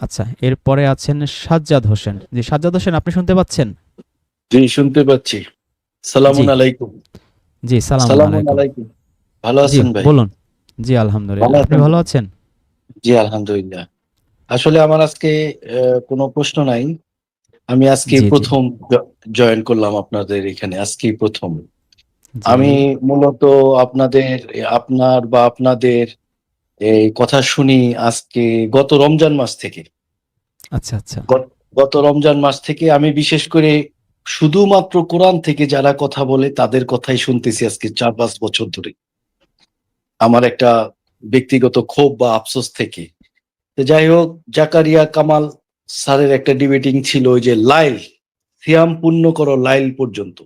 আচ্ছা এরপরে আছেন সাজ্জাদ হোসেন। জি সাজ্জাদ হোসেন আপনি শুনতে পাচ্ছেন? জি শুনতে পাচ্ছি। সালামুন আলাইকুম। জি সালাম আলাইকুম। ভালো আছেন ভাই? বলুন। জি আলহামদুলিল্লাহ। আপনি ভালো আছেন? জি আলহামদুলিল্লাহ। আসলে আমার আজকে কোনো প্রশ্ন নাই। আমি আজকে। প্রথম জয়েন করলাম আপনাদের এখানে। আজকেই প্রথম। আমি মূলত আপনাদের আপনার বা আপনাদের এই কথা শুনি আজকে গত রমজান মাস থেকে। আচ্ছা আচ্ছা। গত রমজান মাস থেকে আমি বিশেষ করে শুধুমাত্র কোরআন থেকে যারা কথা বলে তাদের কথাই শুনতেছি আজকে চার পাঁচ বছর ধরে। আমার একটা ব্যক্তিগত ক্ষোভ বা আফসোস থেকে। তো যাই হোক জাকারিয়া কামাল স্যারের একটা ডিবেটিং ছিল ওই যে লাইল সিয়াম পূর্ণ করো লাইল পর্যন্ত।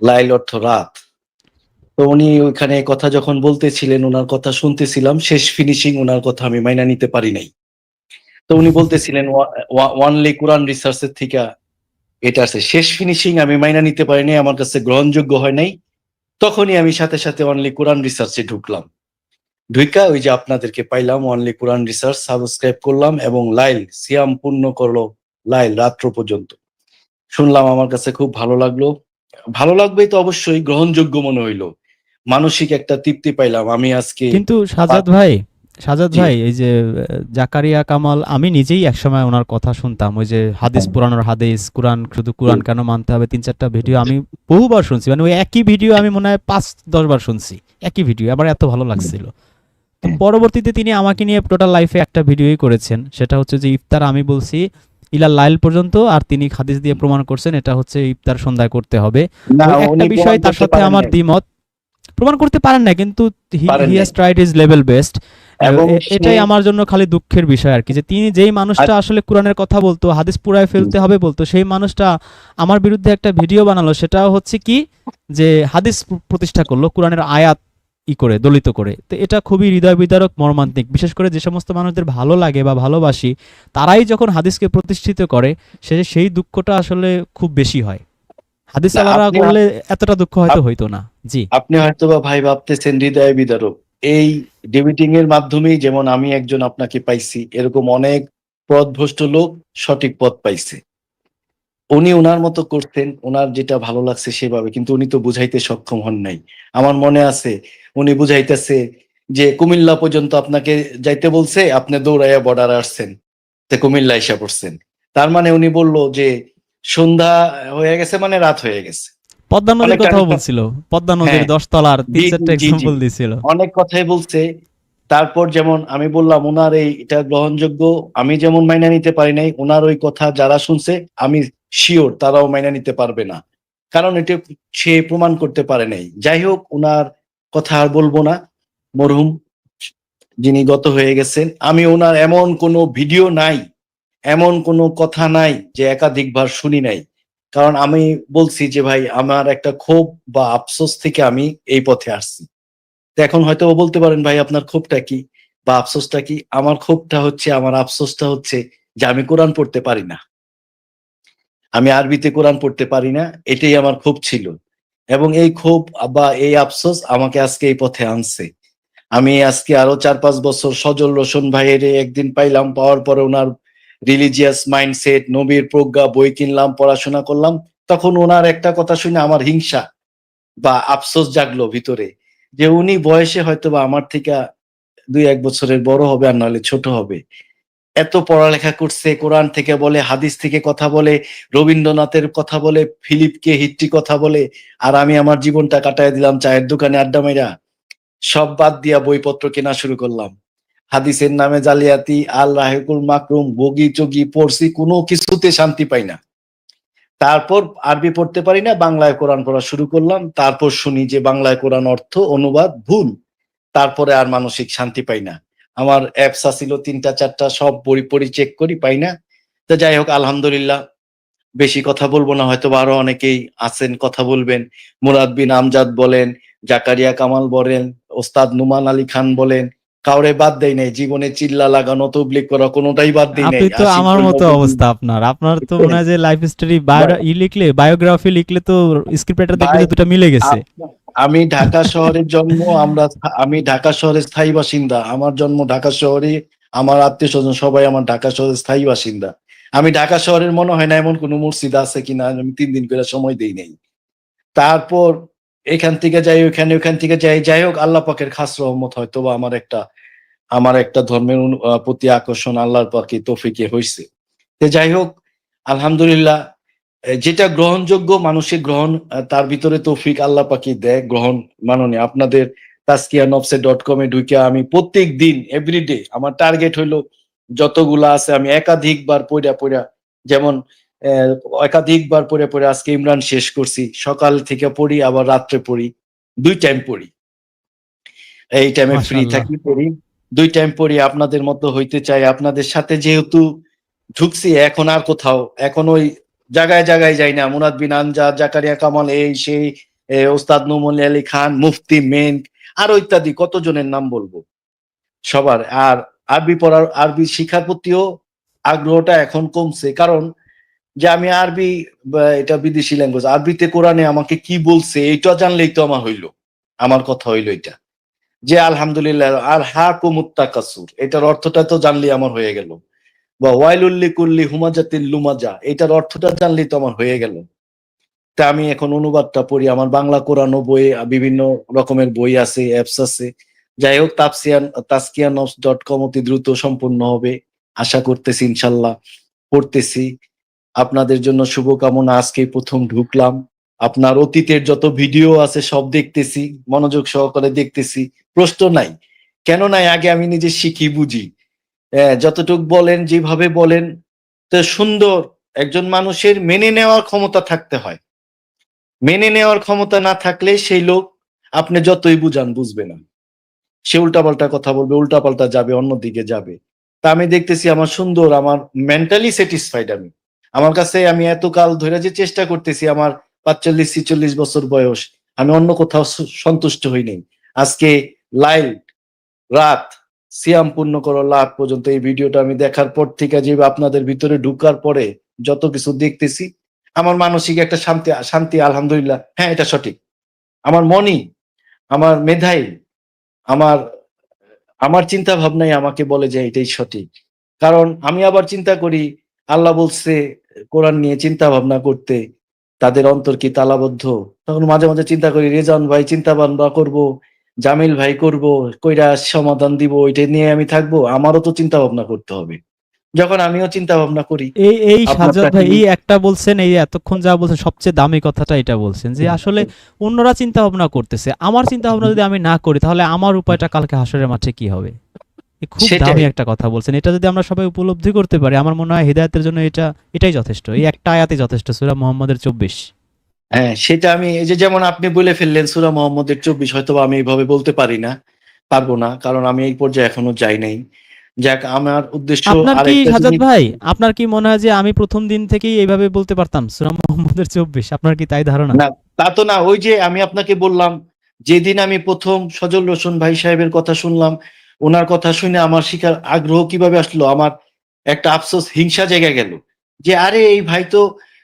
লাইল অর্থ রাত। তো উনি ওইখানে কথা যখন বলতেছিলেন ওনার কথা শুনতেছিলাম, শেষ ফিনিশিং ওনার কথা আমি মাইনা নিতে পারি নাই। তো উনি বলতেছিলেন ওয়ানলি কোরআন রিসার্চের থেকে এটা আছে। শেষ ফিনিশিং আমি মাইনা নিতে পারিনি আমার কাছে গ্রহণযোগ্য হয় নাই। তখনই আমি সাথে সাথে অনলি কোরআন রিসার্চে ঢুকলাম। ঢুইকা ওই যে আপনাদেরকে পাইলাম অনলি কোরআন রিসার্চ সাবস্ক্রাইব করলাম এবং লাইল, সিয়াম পূর্ণ করল লাইল রাত্র পর্যন্ত। শুনলাম আমার কাছে খুব ভালো লাগল। ভালো লাগবেই তো অবশ্যই, গ্রহণযোগ্য মনে হইল। মানসিক একটা তৃপ্তি পাইলাম আমি আজকে। কিন্তু সাজাদ ভাই সাজাদ ভাই এই যে জাকারিয়া কামাল আমি নিজেই একসময় ওনার কথা শুনতাম ওই যে হাদিস পুরানোর হাদিস কোরআন শুধু কোরআন কেন মানতে হবে তিন চারটা ভিডিও আমি বহুবার শুনছি মানে ওই একই ভিডিও আমি মনে হয় পাঁচ দশ বার শুনছি একই ভিডিও আমার এত ভালো লাগছিল। তো পরবর্তীতে তিনি আমাকে নিয়ে টোটাল লাইফে একটা ভিডিওই করেছেন সেটা হচ্ছে যে ইফতার আমি বলছি ইলা লাইল পর্যন্ত আর তিনি হাদিস দিয়ে প্রমাণ করছেন এটা হচ্ছে ইফতার সন্ধ্যায় করতে হবে। একটা বিষয় তার সাথে আমার দ্বিমত। প্রমাণ করতে পারেন না কিন্তু he has tried his level best এটাই আমার জন্য খালি দুঃখের বিষয় আর কি যে তিনি যেই মানুষটা আসলে কোরআনের কথা বলতো হাদিস পুরায় ফেলতে হবে বলতো সেই মানুষটা আমার বিরুদ্ধে একটা ভিডিও বানালো সেটা হচ্ছে কি যে হাদিস প্রতিষ্ঠা করল কোরআনের আয়াত ই করে দলিত করে। তো এটা খুবই হৃদয় বিদারক মর্মান্তিক। বিশেষ করে যে সমস্ত মানুষদের ভালো লাগে বা ভালোবাসি তারাই যখন হাদিসকে প্রতিষ্ঠিত করে সে সেই দুঃখটা আসলে খুব বেশি হয়। হাদিস আলারা করলে এতটা দুঃখ হয়তো হইতো না। জি। আপনি হয়তো বা ভাই ভাবতেছেন হৃদয় বিদারক। এই ডেবিটিং এর মাধ্যমেই যেমন আমি একজন আপনাকে পাইছি এরকম অনেক পথভ্রষ্ট লোক সঠিক পথ পাইছে। উনি ওনার মতো করতেন ওনার যেটা ভালো লাগছে সেভাবে কিন্তু উনি তো বুঝাইতে সক্ষম হন নাই। আমার মনে আছে উনি বুঝাইতেছে যে কুমিল্লা পর্যন্ত আপনাকে যাইতে বলছে আপনি দৌড়াইয়া বর্ডার আসছেন তে কুমিল্লা এসে পড়ছেন। তার মানে উনি বলল যে সন্ধ্যা হয়ে গেছে মানে রাত হয়ে গেছে। পদ্মা নদীর কথাও বলছিল। পদ্মা নদীর হ্যাঁ। দশ তলার তিন চারটা। এক্সাম্পল দিছিল অনেক কথাই বলছে। তারপর যেমন আমি বললাম ওনার এই এটা গ্রহণযোগ্য আমি যেমন মাইনা নিতে পারি নাই ওনার ওই কথা যারা শুনছে আমি শিওর তারাও মাইনা নিতে পারবে না। কারণ এটা সে প্রমাণ করতে পারে নাই। যাই হোক ওনার কথা আর বলব না। মরহুম যিনি গত হয়ে গেছেন আমি ওনার এমন কোনো ভিডিও নাই। এমন কোনো কথা নাই যে একাধিকবার শুনি নাই। কারণ আমি বলছি যে ভাই, আমার একটা ক্ষোভ বা আফসোস থেকে আমি এই পথে আসছি। এখন হয়তো বলতে পারেন, ভাই, আপনার ক্ষোভটা কি বা আফসোসটা কি? আমার ক্ষোভটা হচ্ছে, আমার আফসোসটা হচ্ছে যে আমি কোরআন পড়তে পারি না। আমি আরবিতে কোরআন পড়তে পারি না, এটাই আমার ক্ষোভ ছিল। এবং এই ক্ষোভ বা এই আফসোস আমাকে আজকে এই পথে আনছে। আমি আজকে আরও চার পাঁচ বছর সজল রোশন ভাইয়ের একদিন পাইলাম, পাওয়ার পরে ওনার রিলিজিয়াস মাইন্ডসেট নবীর প্রজ্ঞা, বই কিনলাম, পড়াশোনা করলাম, তখন ওনার একটা কথা শুনে আমার হিংসা বা আফসোস জাগলো ভিতরে যে উনি বয়সে হয়তো বা আমার থেকে দুই এক বছরের বড় হবে আর নাহলে ছোট হবে। এত পড়ালেখা করছে, কোরআন থেকে বলে, হাদিস থেকে কথা বলে, রবীন্দ্রনাথের কথা বলে, ফিলিপকে হিট্টি কথা বলে, আর আমি আমার জীবনটা কাটায় দিলাম চায়ের দোকানে আড্ডা মেরা সব বাদ দিয়া বইপত্র কেনা শুরু করলাম। হাদিসের নামে জালিয়াতি, আল রাহেকুল মাকরুম, বগি, চগি পড়ছি কোনো কিছুতে শান্তি পাই না। তারপর আরবি পড়তে পারি না, বাংলায় কোরআন পড়া শুরু করলাম, তারপর শুনি যে বাংলায় কোরআন অর্থ, অনুবাদ, ভুল, তারপরে আর মানসিক শান্তি পাই না। আমার অ্যাপস ছিল তিনটা, চারটা, সব পড়ি পড়ি চেক করি, পাই না। তো যাই হোক, আলহামদুলিল্লাহ, বেশি কথা বলব না হয়তো আরও অনেকেই আছেন, কথা বলবেন। মুরাদ বিন আমজাদ বলেন, জাকারিয়া কামাল বলেন, ওস্তাদ নুমান আলী খান বলেন কাউরে বাদ দেয় নাই জীবনে চিল্লা লাগানো তবলিক করা কোনোটাই বাদ দেয় নাই। আপনি তো আমার মতো অবস্থা আপনার। আপনার তো মনে হয় যে লাইফ স্টোরি ই লিখলে বায়োগ্রাফি লিখলে তো স্ক্রিপ্ট রাইটার যে দুটো মিলে গেছে। আমি ঢাকা শহরের জন্ম আমরা আমি ঢাকা শহরের স্থায়ী বাসিন্দা। আমার জন্ম ঢাকা শহরে আমার আত্মীয় স্বজন সবাই আমার ঢাকা শহরের স্থায়ী বাসিন্দা। আমি ঢাকা শহরের মনে হয় না এমন কোনো মসজিদ আছে কিনা আমি তিন দিন করে সময় দেই নাই। তারপর এখান থেকে যাই ওখানে ওখান থেকে যাই। যাই হোক, আল্লাহ পাকের খাস রহমত হয়তো বা আমার একটা আমার একটা ধর্মের প্রতি আকর্ষণ আল্লাহর পাকে তৌফিকে হয়েছে তো যাই হোক, আলহামদুলিল্লাহ যেটা গ্রহণযোগ্য মানুষের গ্রহণ তার ভিতরে তৌফিক আল্লাহ পাকি দেয়, গ্রহণ মাননীয়। আপনাদের তাস্কিয়া নবসে ডট কমে ঢুকে আমি প্রত্যেক দিন এভরিডে আমার টার্গেট হইল যতগুলা আছে, আমি একাধিকবার পড়া পড়া যেমন একাধিকবার পড়ে পড়ে আজকে ইমরান শেষ করছি। সকাল থেকে পড়ি আবার রাত্রে পড়ি। দুই টাইম পড়ি। এই টাইমে ফ্রি থাকি পড়ি। দুই টাইম পড়ি আপনাদের মতো হইতে চাই। আপনাদের সাথে যেহেতু ঢুকছি এখন আর কোথাও এখন ওই জায়গায় জায়গায় যাই না। মুরাদ বিন আনজার জাকারিয়া কামাল এই সেই ওস্তাদ নুমল আলী খান মুফতি মেন আরও ইত্যাদি কতজনের নাম বলব? সবার। আর আরবি পড়ার আরবি শিক্ষার প্রতিও আগ্রহটা এখন কমছে। কারণ যে আমি আরবি এটা বিদেশি ল্যাঙ্গুয়েজ আরবিতে কোরআনে আমাকে কি বলছে এটা জানলেই তো আমার হইল, আমার কথা হইল এটা। যে আলহামদুলিল্লাহ আর হা কুমুত্তাকাসুর এটার অর্থটা তো জানলে আমার হয়ে গেল। বা ওয়াইলুল্লি কুল্লি হুমাজাতিল লুমাজা, এটার অর্থটা জানলেই তো আমার হয়ে গেল। তা আমি এখন অনুবাদটা পড়ি, আমার বাংলা কোরআন বই, বিভিন্ন রকমের বই আছে অ্যাপস আছে। যাই হোক তাপসিয়ান তাস্কিয়া নফস ডট কম অতি দ্রুত সম্পূর্ণ হবে। আশা করতেছি, ইনশাল্লাহ, পড়তেছি। আপনাদের জন্য শুভকামনা। আজকে প্রথম ঢুকলাম। আপনার অতীতের যত ভিডিও আছে সব দেখতেছি মনোযোগ সহকারে দেখতেছি। প্রশ্ন নাই। কেন নাই? আগে আমি নিজে শিখি বুঝি। আহ, যতটুক বলেন যেভাবে বলেন তো সুন্দর। একজন মানুষের মেনে নেওয়ার ক্ষমতা থাকতে হয়। মেনে নেওয়ার ক্ষমতা না থাকলে সেই লোক আপনি যতই বুঝান বুঝবে না। সে উল্টাপাল্টা কথা বলবে উল্টাপাল্টা যাবে অন্যদিকে যাবে। তা আমি দেখতেছি আমার সুন্দর আমার মেন্টালি স্যাটিসফাইড আমি। আমার কাছে আমি এতকাল ধরে যে চেষ্টা করতেছি আমার পাঁচচল্লিশ, ছিচল্লিশ বছর বয়স, আমি অন্য কোথাও সন্তুষ্ট হই নাই আজকে লাইল, রাত, সিয়াম পূর্ণ করো লাভ পর্যন্ত এই ভিডিওটা আমি দেখার পর থেকে যে আপনাদের ভিতরে ঢুকার পরে যত কিছু দেখতেছি, আমার মানসিক একটা শান্তি শান্তি, আলহামদুলিল্লাহ হ্যাঁ এটা সঠিক। আমার মনই, আমার মেধাই, আমার আমার চিন্তা ভাবনাই আমাকে বলে যে এটাই সঠিক। কারণ আমি আবার চিন্তা করি, আল্লাহ বলছে কোরআন নিয়ে চিন্তা ভাবনা করতে তাদের অন্তর কি তালাবদ্ধ? তখন মাঝে মাঝে চিন্তা করি রেজান ভাই চিন্তা ভাবনা করব জামিল ভাই করব কইরা সমাধান দিব এটা নিয়ে আমি থাকব আমারও তো চিন্তা ভাবনা করতে হবে। যখন আমিও চিন্তা ভাবনা করি এই এই সাজ্জাদ ভাই এই একটা বলছেন এই এতক্ষণ যা বলছেন সবচেয়ে দামি কথাটা এটা বলছেন যে আসলে অন্যরা চিন্তা ভাবনা করতেছে আমার চিন্তা ভাবনা যদি আমি না করি তাহলে আমার উপায়টা কালকে হাসরের মাঠে কি হবে? খুব দামি একটা কথা বলছেন। এটা যদি আমরা সবাই উপলব্ধি করতে পারি আমার মনে হয় হৃদায়তের জন্য এটা এটাই যথেষ্ট। এই একটা আয়াতে যথেষ্ট সূরা মুহাম্মাদের চব্বিশ। হ্যাঁ সেটা আমি এই যে যেমন আপনি বলে ফেললেন সুরা মোহাম্মদের চব্বিশ হয়তো আমি এইভাবে বলতে পারি না পারব না কারণ আমি এই পর্যায়ে এখনও যাই নাই। যাক আমার উদ্দেশ্য আপনার কি আরেকটা ভাই আপনার কি মনে হয় যে আমি প্রথম দিন থেকেই এইভাবে বলতে পারতাম সূরা মুহাম্মাদের চব্বিশ? আপনার কি তাই ধারণা? না তা তো না ওই যে আমি আপনাকে বললাম যেদিন আমি প্রথম সজল রসুন ভাই সাহেবের কথা শুনলাম ওনার কথা শুনে আমার শিকার আগ্রহ কীভাবে আসলো? আমার একটা আফসোস হিংসা জায়গা গেল যে, আরে, এই ভাই তো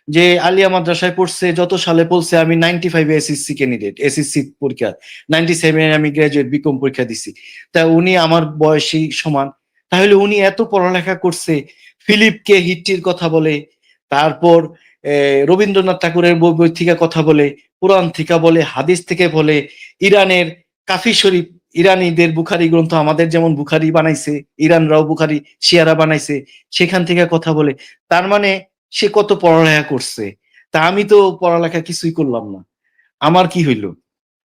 যে আলিয়া মাদ্রাসায় পড়ছে, যত সালে পড়ছে, আমি নাইনটি ফাইভে এসএসসি ক্যান্ডিডেট এসএসসি পরীক্ষা নাইনটি সেভেনে আমি গ্রাজুয়েট বিকম পরীক্ষা দিছি। তা উনি আমার বয়সী সমান, তাহলে উনি এত পড়ালেখা করছে ফিলিপকে হিটটির কথা বলে, তারপর রবীন্দ্রনাথ ঠাকুরের বই থেকে কথা বলে, কোরআন থেকে বলে, হাদিস থেকে বলে, ইরানের কাফি শরীফ ইরানিদের বুখারি গ্রন্থ আমাদের যেমন বুখারি বানাইছে, ইরানরাও বুখারি, শিয়ারা বানাইছে, সেখান থেকে কথা বলে। তার মানে সে কত পড়ালেখা করছে? তা আমি তো পড়ালেখা কিছুই করলাম না। আমার কি হইল?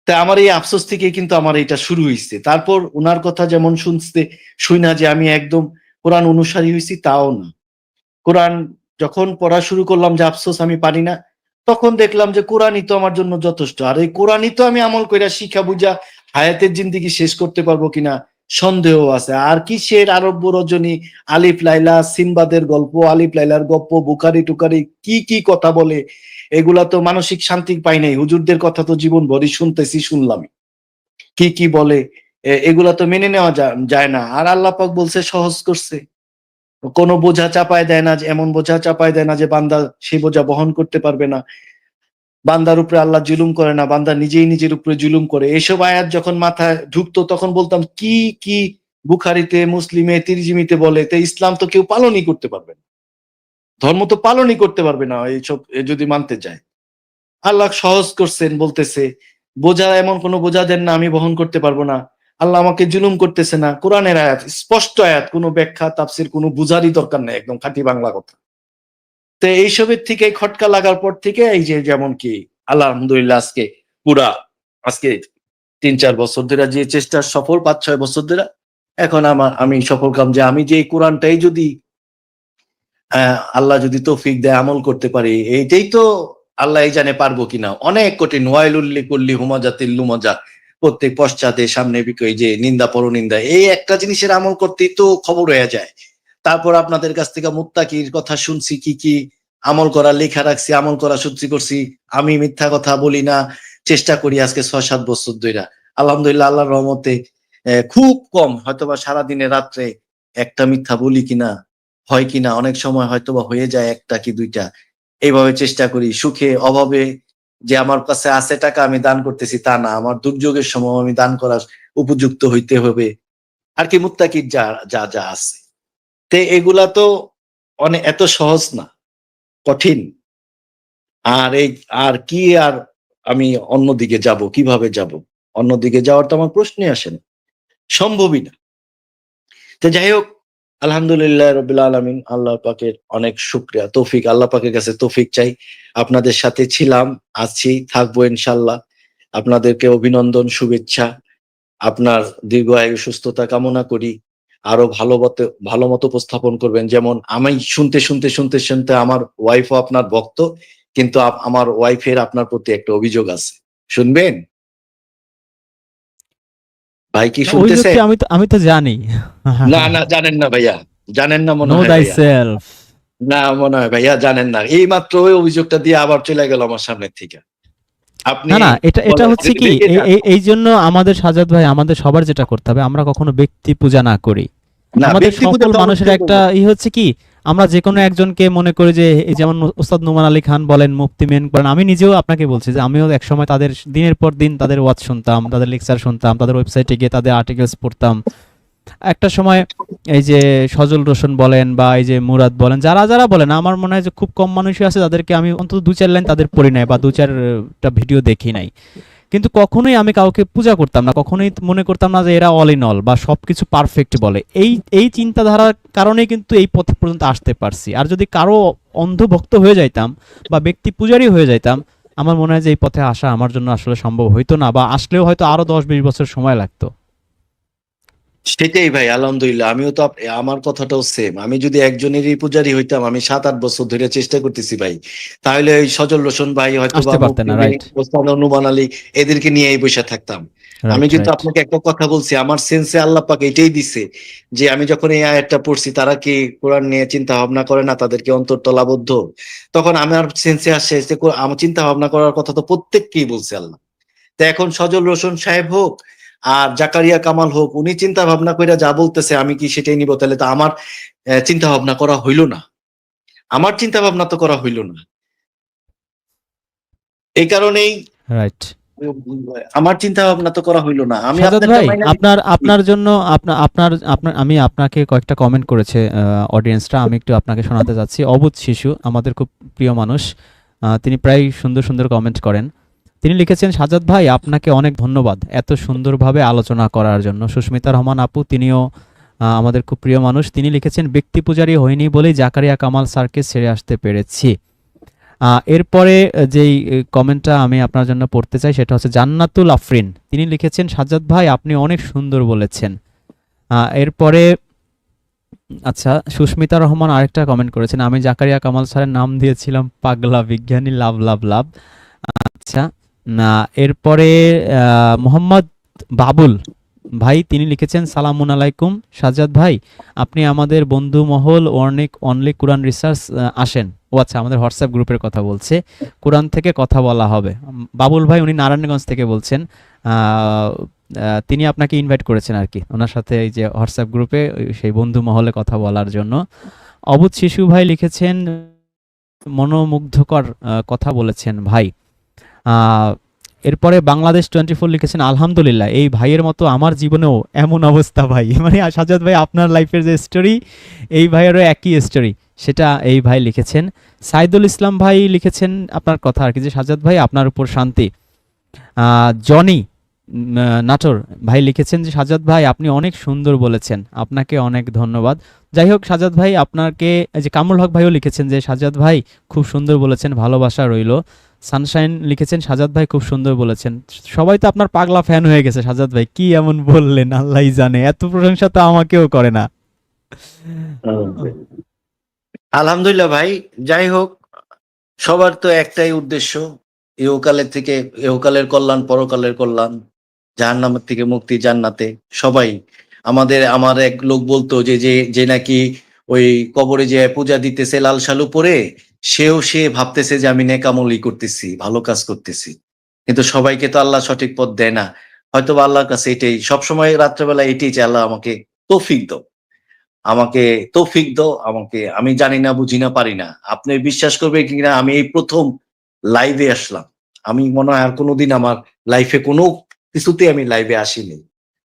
তা আমার এই আফসোস থেকে কিন্তু আমার এটা শুরু হয়েছে তারপর ওনার কথা যেমন শুনতে শুই না যে আমি একদম কোরআন অনুসারী হয়েছি তাও না। কোরআন যখন পড়া শুরু করলাম যে আফসোস আমি পারি না, তখন দেখলাম যে কোরআনই তো আমার জন্য যথেষ্ট। আর এই কোরআনই তো আমি আমল কইরা শিখা বুঝা হায়াতের জিন্দিগি শেষ করতে পারব কিনা সন্দেহ আছে। আর কি শের আরব্য রজনী? আলিফ, লাইলা, সিনবাদের গল্প, আলিফ, লাইলার গপ্প বুকারি টুকারি কি কি কথা বলে? এগুলা তো মানসিক শান্তি পাই নাই। হুজুরদের কথা তো জীবন ভরি শুনতেছি, শুনলাম। কি কি বলে? এগুলা তো মেনে নেওয়া যায় না। আর আল্লাহ পাক বলছে, সহজ করছে। কোনো বোঝা চাপায় দেয় না এমন বোঝা চাপায় দেয় না যে, বান্দা সেই বোঝা বহন করতে পারবে না। বান্দার উপরে আল্লাহ জুলুম করে না, বান্দা নিজেই নিজের উপরে জুলুম করে। এসব আয়াত যখন মাথায় ঢুকতো, তখন বলতাম, কি কি বুখারিতে, মুসলিমে তিরজিমিতে বলে, তো ইসলাম তো কেউ পালনই করতে পারবে না। ধর্ম তো পালনই করতে পারবে না, এইসব যদি মানতে চায় আল্লাহ সহজ করছেন, বলতেছে, বোঝা এমন কোনো বোঝা দেন না, আমি বহন করতে পারব না। আল্লাহ আমাকে জুলুম করতেছে না। কোরআনের আয়াত, স্পষ্ট আয়াত, কোনো ব্যাখ্যা, তাফসির, কোনো বুঝারই দরকার নেই, একদম খাঁটি বাংলা কথা। তো এইসবের থেকে খটকা লাগার পর থেকে এই যে যেমন কি, আলহামদুলিল্লাহ আজকে পুরা, আজকে তিন চার বছর ধরে যে চেষ্টা সফল পাঁচ ছয় বছর ধরে, এখন আমার, আমি সফল কাম যে আমি যে কোরআনটাই যদি আল্লাহ যদি তৌফিক দেয়, আমল করতে পারি, এইটাই তো আল্লাহ এই জানে পারব কিনা। অনেক কঠিন ওয়াইলুল্লি কুল্লি হুমাজাতিল লুমজা, প্রত্যেক পশ্চাতে সামনে বিকই যে নিন্দা পরনিন্দা, এই একটা জিনিসের আমল করতেই তো খবর হয়ে যায়। তারপর আপনাদের কাছ থেকে মুত্তাকির কথা শুনছি, কি কি আমল করা, লেখা রাখছি, আমল করা শুনছি, করছি। আমি মিথ্যা কথা বলি না, চেষ্টা করি আজকে ছয় সাত বছর ধরে আলহামদুলিল্লাহ, আল্লাহর রহমতে খুব কম, হয়তোবা সারাদিনে রাত্রে একটা মিথ্যা বলি কিনা, হয় কিনা, অনেক সময় হয়তোবা হয়ে যায় একটা কি দুইটা। এইভাবে চেষ্টা করি, সুখে, অভাবে যে আমার কাছে আছে টাকা আমি দান করতেছি তা না, আমার দুর্যোগের সময় আমি দান করার উপযুক্ত হইতে হবে। আর কি মুত্তাকির যা যা যা আছে। তে এগুলা তো অনেক এত সহজ না, কঠিন। আর এই, আর কি আর আমি অন্যদিকে যাব, কীভাবে যাব? অন্যদিকে যাওয়ার তো আমার প্রশ্নই আসে না, সম্ভবই না। তো যাই হোক, আলহামদুলিল্লাহ রবিল আলমিন, আল্লাহ পাকের অনেক শুক্রিয়া, তৌফিক, আল্লাহ পাকের কাছে তৌফিক চাই। আপনাদের সাথে ছিলাম, আছি, থাকব ইনশাল্লাহ আপনাদেরকে অভিনন্দন, শুভেচ্ছা। আপনার দীর্ঘ আয়ু সুস্থতা কামনা করি। আরও ভালো মতো ভালো মতো উপস্থাপন করবেন। যেমন আমি শুনতে শুনতে শুনতে শুনতে আমার ওয়াইফও আপনার ভক্ত কিন্তু আমার ওয়াইফের আপনার প্রতি একটা অভিযোগ আছে। শুনবেন? ভাই কি শুনতেছে? আমি তো আমি তো জানি। না না জানেন না ভাইয়া। জানেন না মনে হয় না মনে হয় ভাইয়া জানেন না। এই মাত্র ওই অভিযোগটা দিয়ে আবার চলে গেল আমার সামনের থেকে। না না এটা এটা হচ্ছে কি? এই- জন্য আমাদের সাজাদ ভাই আমাদের সবার যেটা করতে হবে আমরা কখনো ব্যক্তি পূজা না করি। আমাদের সকল মানুষের একটা ই হচ্ছে কি আমরা যে কোনো একজনকে মনে করি যে যেমন ওস্তাদ নোমান আলী খান বলেন মুফতি মেন বলেন আমি নিজেও আপনাকে বলছি যে আমিও একসময় তাদের দিনের পর দিন তাদের ওয়াজ শুনতাম তাদের লেকচার শুনতাম তাদের ওয়েবসাইটে গিয়ে তাদের আর্টিকেলস পড়তাম। একটা সময় এই যে সজল রোশন বলেন বা এই যে মুরাদ বলেন যারা যারা বলেন আমার মনে হয় যে খুব কম মানুষই আছে যাদেরকে আমি অন্তত দু চার লাইন তাদের পড়ি নাই বা দু চারটা ভিডিও দেখি নাই। কিন্তু কখনোই আমি কাউকে পূজা করতাম না, কখনোই মনে করতাম না যে এরা অল ইন অল বা সব কিছু পারফেক্ট বলে। এই এই চিন্তাধারার কারণেই কিন্তু এই পথ পর্যন্ত আসতে পারছি। আর যদি কারও অন্ধভক্ত হয়ে যাইতাম বা ব্যক্তি পূজারই হয়ে যাইতাম, আমার মনে হয় যে এই পথে আসা আমার জন্য আসলে সম্ভব হইতো না বা আসলেও হয়তো আরও দশ বিশ বছর সময় লাগতো। সেটাই ভাই আলহামদুলিল্লাহ। আমিও তো আমার কথাটাও সেম আমি যদি একজনেরই পূজারি হইতাম আমি সাত আট বছর ধরে চেষ্টা করতেছি ভাই। তাহলে ওই সজল রোশন ভাই হয়তো. অনুমান আলী এদেরকে নিয়ে এই বসে থাকতাম। আমি কিন্তু আপনাকে একটা কথা বলছি আমার সেন্সে আল্লাহ পাক এটাই দিছে যে আমি যখন এই আয়াতটা পড়ছি তারা কি কোরআন নিয়ে চিন্তা ভাবনা করে না তাদেরকে অন্তর তলাবদ্ধ তখন আমার সেন্সে আসে যে আমার চিন্তা ভাবনা করার কথা তো প্রত্যেককেই বলছে আল্লাহ। তা এখন সজল রোশন সাহেব হোক আর জাকারিয়া কামাল হোক উনি চিন্তা ভাবনা করে যা বলতেছে আমি কি সেটাই নিব? তাহলে তো আমার চিন্তা ভাবনা করা হইল না। আমার চিন্তা ভাবনা তো করা হইল না। এই কারণেই রাইট আমার চিন্তা ভাবনা তো করা হইল না। আমি ভাই আপনার আপনার জন্য আপনার আপনার আপনার আমি আপনাকে কয়েকটা কমেন্ট করেছে অডিয়েন্সরা আমি একটু আপনাকে শোনাতে যাচ্ছি। অবুধ শিশু আমাদের খুব প্রিয় মানুষ। আহ, তিনি প্রায় সুন্দর সুন্দর কমেন্ট করেন। তিনি লিখেছেন সাজাদ ভাই, আপনাকে অনেক ধন্যবাদ এত সুন্দরভাবে আলোচনা করার জন্য। সুস্মিতা রহমান আপু, তিনিও আমাদের খুব প্রিয় মানুষ। তিনি লিখেছেন, ব্যক্তি পূজারী হয়নি বলেই জাকারিয়া কামাল স্যারকে ছেড়ে আসতে পেরেছি। এরপরে যেই কমেন্টটা আমি আপনার জন্য পড়তে চাই, সেটা হচ্ছে, জান্নাতুল আফরিন। তিনি লিখেছেন, সাজ্জাদ ভাই, আপনি অনেক সুন্দর বলেছেন। এরপরে আচ্ছা সুস্মিতা রহমান আরেকটা কমেন্ট করেছেন, আমি জাকারিয়া কামাল স্যারের নাম দিয়েছিলাম পাগলা বিজ্ঞানী, লাভ লাভ লাভ। আচ্ছা এরপরে মোহাম্মদ বাবুল ভাই, তিনি লিখেছেন, সালামুন আলাইকুম। সাজ্জাদ ভাই, আপনি আমাদের বন্ধু মহল অনেক, অনলি কোরআন রিসার্চ আসেন। ও আচ্ছা আমাদের হোয়াটসঅ্যাপ গ্রুপের কথা বলছে। কোরআন থেকে কথা বলা হবে। বাবুল ভাই, উনি নারায়ণগঞ্জ থেকে বলছেন। তিনি আপনাকে ইনভাইট করেছেন আর কি, ওনার সাথে এই যে হোয়াটসঅ্যাপ গ্রুপে সেই বন্ধু মহলে কথা বলার জন্য। অবুধ শিশু ভাই লিখেছেন, মনোমুগ্ধকর কথা বলেছেন ভাই। এরপরে বাংলাদেশ টোয়েন্টি ফোর লিখেছেন, আলহামদুলিল্লাহ, এই ভাইয়ের মতো আমার জীবনেও এমন অবস্থা ভাই। মানে সাজাদ ভাই, আপনার লাইফের যে স্টোরি এই ভাইয়েরও একই স্টোরি সেটা এই ভাই লিখেছেন। সাইদুল ইসলাম ভাই লিখেছেন আপনার কথা আর কি, যে সাজাদ ভাই, আপনার উপর শান্তি। জনি নাটোর ভাই লিখেছেন যে সাজাদ ভাই, আপনি অনেক সুন্দর বলেছেন। আপনাকে অনেক ধন্যবাদ। যাই হোক সাজাদ ভাই, আপনাকে যে কামরুল হক ভাইও লিখেছেন যে সাজাদ ভাই, খুব সুন্দর বলেছেন, ভালোবাসা রইল। সানশাইন লিখেছেন, সাজাদ ভাই খুব সুন্দর বলেছেন। সবাই তো আপনার পাগলা ফ্যান হয়ে গেছে, সাজাদ ভাই, কি এমন বললেন? আল্লাহই জানে, এত প্রশংসা তো আমাকেও করে না। আলহামদুলিল্লাহ ভাই, যাই হোক, সবার তো একটাই উদ্দেশ্য ইহকালের থেকে ইহকালের কল্যাণ, পরকালের কল্যাণ, জাহান্নামের থেকে মুক্তি, জান্নাতে। সবাই, আমাদের, আমার এক লোক বলতো যে যে যে নাকি ওই কবরে যে পূজা দিতেছে লাল শালু পরে সেও সে ভাবতেছে যে আমি নেকামলি করতেছি ভালো কাজ করতেছি। কিন্তু সবাইকে তো আল্লাহ সঠিক পথ দেয় না। হয়তো বা আল্লাহর কাছে এটাই সবসময় রাত্রেবেলা এটাই যে আল্লাহ আমাকে তৌফিক দাও। আমাকে তৌফিক দাও আমাকে আমি জানি না বুঝি না পারি না। আপনি বিশ্বাস করবে কিনা আমি এই প্রথম লাইভে আসলাম। আমি মনে হয় আর কোনোদিন আমার লাইফে কোনো কিছুতে আমি লাইভে আসিনি।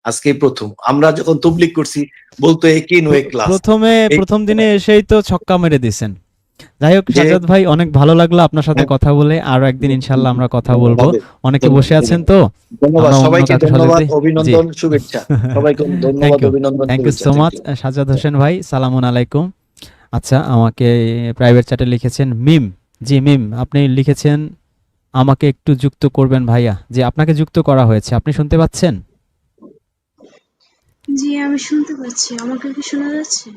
আজকে প্রথম। আমরা যখন তবলিক করছি বলতো একই নো ক্লাস। প্রথমে প্রথম দিনে এসেই তো ছক্কা মেরে দিছেন যাই হোক সাজাদ ভাই অনেক ভালো লাগল আপনার সাথে হ্যাঁ। কথা বলে। আরও একদিন ইনশাল্লাহ আমরা কথা বলব। অনেকে বসে আছেন তো। ধন্যবাদ। সবাইকে ধন্যবাদ অভিনন্দন শুভেচ্ছা। সবাইকে ধন্যবাদ অভিনন্দন thank you so much Sajad Hossain ভাই সালামুন আলাইকুম। আচ্ছা আমাকে প্রাইভেট চ্যাটে লিখেছেন মিম। জি মিম আপনি লিখেছেন আমাকে একটু যুক্ত করবেন ভাইয়া। যে আপনাকে যুক্ত করা হয়েছে। আপনি শুনতে পাচ্ছেন? জি আমি শুনতে পাচ্ছি। আমাকে কি শোনা যাচ্ছে?